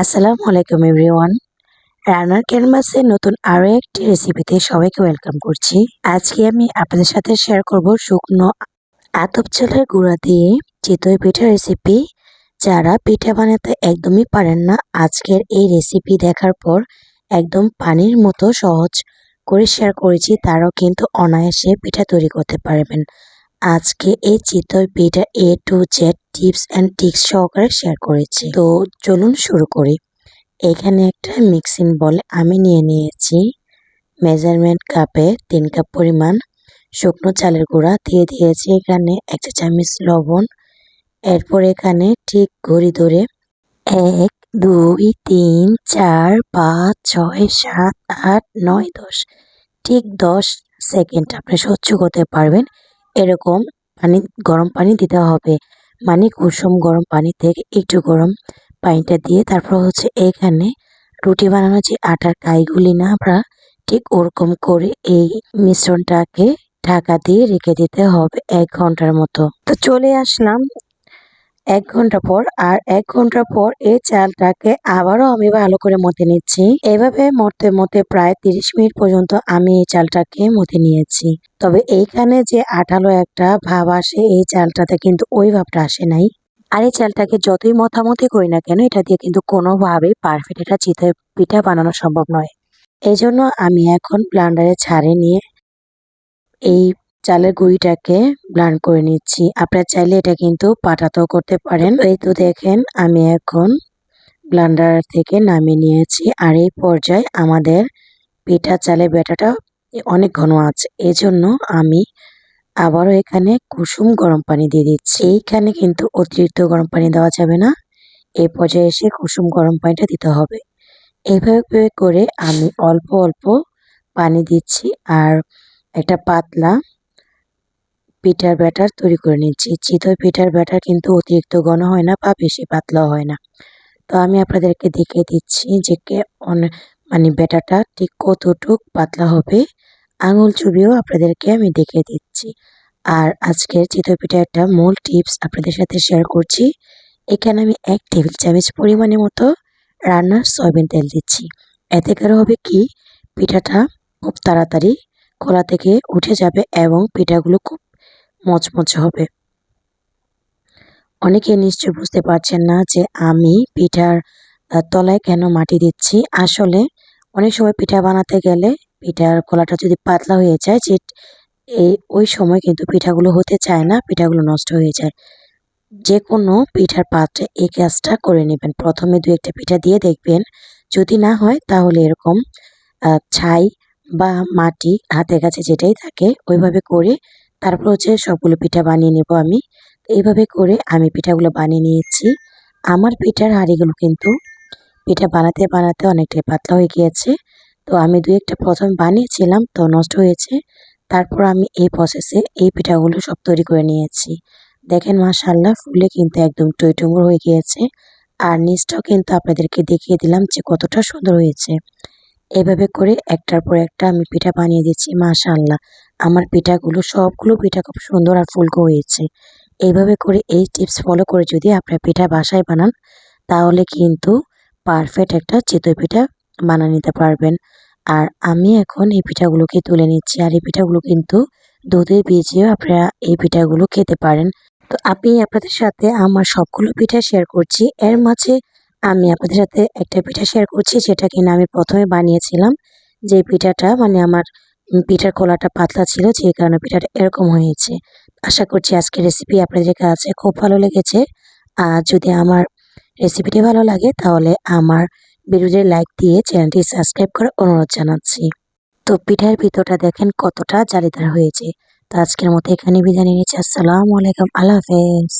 আসসালামু আলাইকুম এভরিওয়ান। রান্নার ক্যানভাসে নতুন আরও একটি রেসিপিতে সবাইকে ওয়েলকাম করছি। আজকে আমি আপনাদের সাথে শেয়ার করব শুকনো আতপ চালের গুঁড়া দিয়ে চিতই পিঠা রেসিপি। যারা পিঠা বানাতে একদমই পারেন না, আজকের এই রেসিপি দেখার পর একদম পানির মতো সহজ করে শেয়ার করেছি, তারাও কিন্তু অনায়াসে পিঠা তৈরি করতে পারবেন। আজকে এই চিতই পিঠা A to Z tips and tricks সহকারে শেয়ার করেছি। তো চলুন শুরু করি। এখানে একটা মিক্সিং বলে আমি নিয়ে নিয়েছি। মেজারমেন্ট কাপে তিন কাপ পরিমাণ শুকনো চালের গুঁড়া দিয়ে দিয়েছি এখানে একটা চামচ লবণ। এরপর এখানে ঠিক ঘড়ি ধরে এক, দুই, তিন, চার, পাঁচ, ছয়, সাত, আট, নয়, দশ, ঠিক দশ সেকেন্ড আপনি সহ্য করতে পারবেন। এরকম পানি, গরম পানি দিতে হবে। মানে কুসুম গরম পানি থেকে একটু গরম পানিটা দিয়ে তারপর হচ্ছে এখানে রুটি বানানো যে আটার কাইগুলি না আমরা ঠিক ওরকম করে এই মিশ্রণটাকে ঢাকা দিয়ে রেখে দিতে হবে এক ঘণ্টার মতো। তো চলে আসলাম এক ঘণ্টা পর আর এক ঘণ্টা পর এই চালটাকে আবারও আমি ভালো করে মতে নিচ্ছি। এভাবে মরতে মতে প্রায় তিরিশ মিনিট পর্যন্ত আমি এই চালটাকে মতে নিয়েছি। তবে এইখানে যে আঠালো একটা ভাব আসে, এই চালটাতে কিন্তু ওই ভাবটা আসে নাই। আর এই চালটাকে যতই মতামতি করি না কেন, এটা দিয়ে কিন্তু কোনোভাবেই পারফেক্ট এটা চিতই পিঠা বানানো সম্ভব নয়। এই জন্য আমি এখন ব্লান্ডারে ছাড়ে নিয়ে এই চালের গুঁড়িটাকে ব্লান্ড করে নিচ্ছি। আপনারা চাইলে এটা কিন্তু পাটাতেও করতে পারেন। এই তো দেখেন, আমি এখন ব্লান্ডার থেকে নামিয়ে নিয়েছি। আর এই পর্যায়ে আমাদের পিঠা চালের ব্যাটাটা অনেক ঘন আছে। এজন্য আমি আবারও এখানে কুসুম গরম পানি দিয়ে দিচ্ছি। এইখানে কিন্তু অতিরিক্ত গরম পানি দেওয়া যাবে না। এই পর্যায়ে এসে কুসুম গরম পানিটা দিতে হবে। এইভাবে করে আমি অল্প অল্প পানি দিচ্ছি। আর একটা পাতলা পিঠার ব্যাটার তৈরি করে নিচ্ছি। চিতই পিঠার ব্যাটার কিন্তু অতিরিক্ত ঘন হয় না বা বেশি পাতলাও হয় না। তো আমি আপনাদেরকে দেখিয়ে দিচ্ছি যে কে মানে ব্যাটারটা ঠিক কতটুক পাতলা হবে। আঙুল চুবিও আপনাদেরকে আমি দেখিয়ে দিচ্ছি। আর আজকের চিতই পিঠা একটা মূল টিপস আপনাদের সাথে শেয়ার করছি। এখানে আমি এক টেবিল চামচ পরিমাণের মতো রান্নার সয়াবিন তেল দিচ্ছি। এতে করে হবে কি? পিঠাটা খুব তাড়াতাড়ি খোলা থেকে উঠে যাবে এবং পিঠাগুলো খুব মচমচে হবে। অনেকে নিশ্চয় বুঝতে পারছেন না যে আমি পিঠার তলায় কেন মাটি দিচ্ছি। আসলে অনেক সময় পিঠা বানাতে গেলে পিঠার খোলাটা যদি পাতলা হয়ে যায়, যে এই, ওই সময় কিন্তু পিঠাগুলো হতে চায় না, পিঠাগুলো নষ্ট হয়ে যায়। যে কোনো পিঠার পাত্রে এই কাজটা করে নেবেন। প্রথমে দু একটা পিঠা দিয়ে দেখবেন। যদি না হয়, তাহলে এরকম ছাই বা মাটি হাতের কাছে যেটাই থাকে, ওইভাবে করে তারপর হচ্ছে সবগুলো পিঠা বানিয়ে নেব আমি। এইভাবে করে আমি পিঠাগুলো বানিয়ে নিয়েছি। আমার পিঠার হাঁড়িগুলো কিন্তু পিঠা বানাতে বানাতে অনেকটাই পাতলা হয়ে গিয়েছে। তো আমি দু একটা প্রথম বানিয়েছিলাম, তো নষ্ট হয়েছে। তারপর আমি এই প্রসেসে এই পিঠাগুলো সব তৈরি করে নিয়েছি। দেখেন মাশাল্লাহ ফুলে কিন্তু একদম টইটুম্বর হয়ে গিয়েছে। আর নিচটাও কিন্তু আপনাদেরকে দেখিয়ে দিলাম যে কতটা সুন্দর হয়েছে। এভাবে করে একটার পর একটা আমি পিঠা বানিয়ে দিচ্ছি মাশাল্লাহ আমার পিঠাগুলো, সবগুলো পিঠা খুব সুন্দর আর ফুলকো হয়েছে। এইভাবে করে এই টিপস ফলো করে যদি আপনার পিঠা বাসায় বানান, তাহলে কিন্তু পারফেক্ট একটা চিতই পিঠা বানিয়ে নিতে পারবেন। আর আমি এখন এই পিঠাগুলোকে তুলে নিচ্ছি আর এই পিঠাগুলো কিন্তু দুধে ভিজিয়েও আপনারা এই পিঠাগুলো খেতে পারেন। তো আমি আপনাদের সাথে আমার সবগুলো পিঠা শেয়ার করছি। এর মাঝে আমি আপনাদের সাথে একটা পিঠা শেয়ার করছি, যেটা কিনা আমি প্রথমে বানিয়েছিলাম। যে পিঠাটা মানে আমার পিঠার খোলাটা পাতলা ছিল, যে কারণে পিঠাটা এরকম হয়েছে। আশা করছি আজকের রেসিপি আপনাদের কাছে খুব ভালো লেগেছে। আর যদি আমার রেসিপিটি ভালো লাগে, তাহলে আমার ভিডিওটি লাইক দিয়ে চ্যানেলটি সাবস্ক্রাইব করে অনুরোধ জানাচ্ছি। তো পিঠার ভিতরটা দেখেন কতটা জালিদার হয়েছে। তো আজকের মতো এখানে বিদায় নিয়েছি আসসালামু আলাইকুম। আল্লাহ হাফেজ।